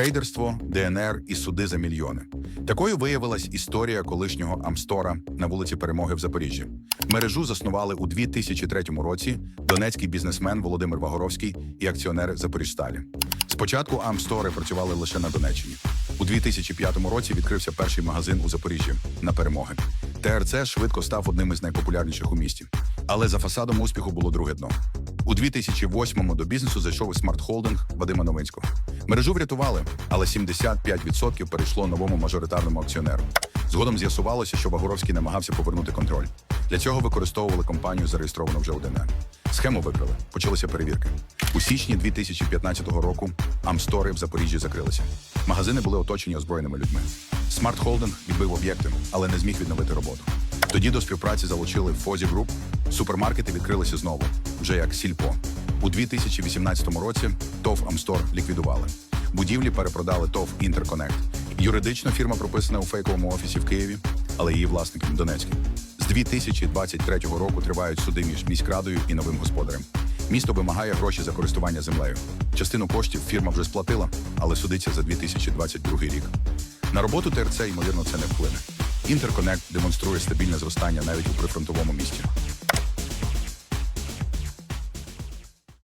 Рейдерство, ДНР і суди за мільйони. Такою виявилась історія колишнього Амстора на вулиці Перемоги в Запоріжжі. Мережу заснували у 2003 році донецький бізнесмен Володимир Вагоровський і акціонери Запоріжсталі. Спочатку Амстори працювали лише на Донеччині. У 2005 році відкрився перший магазин у Запоріжжі на перемоги. ТРЦ швидко став одним із найпопулярніших у місті. Але за фасадом успіху було друге дно. У 2008-му до бізнесу зайшов і смарт-холдинг Вадима Новинського. Мережу врятували, але 75% перейшло новому мажоритарному акціонеру. Згодом з'ясувалося, що Вагоровський намагався повернути контроль. Для цього використовували компанію, зареєстровану вже у ДНР. Схему викрили, почалися перевірки. У січні 2015 року Амстори в Запоріжжі закрилися. Магазини були оточені озброєними людьми. Смарт Холдинг відбив об'єкти, але не зміг відновити роботу. Тоді до співпраці залучили Фозі Груп. Супермаркети відкрилися знову, вже як Сільпо. У 2018 році ТОВ Амстор ліквідували. Будівлі перепродали ТОВ Інтерконект. Юридично фірма прописана у фейковому офісі в Києві, але її власник Донецький. З 2023 року тривають суди між міськрадою і новим господарем. Місто вимагає гроші за користування землею. Частину коштів фірма вже сплатила, але судиться за 2022 рік. На роботу ТРЦ, ймовірно, це не вплине. Інтерконект демонструє стабільне зростання навіть у прифронтовому місті.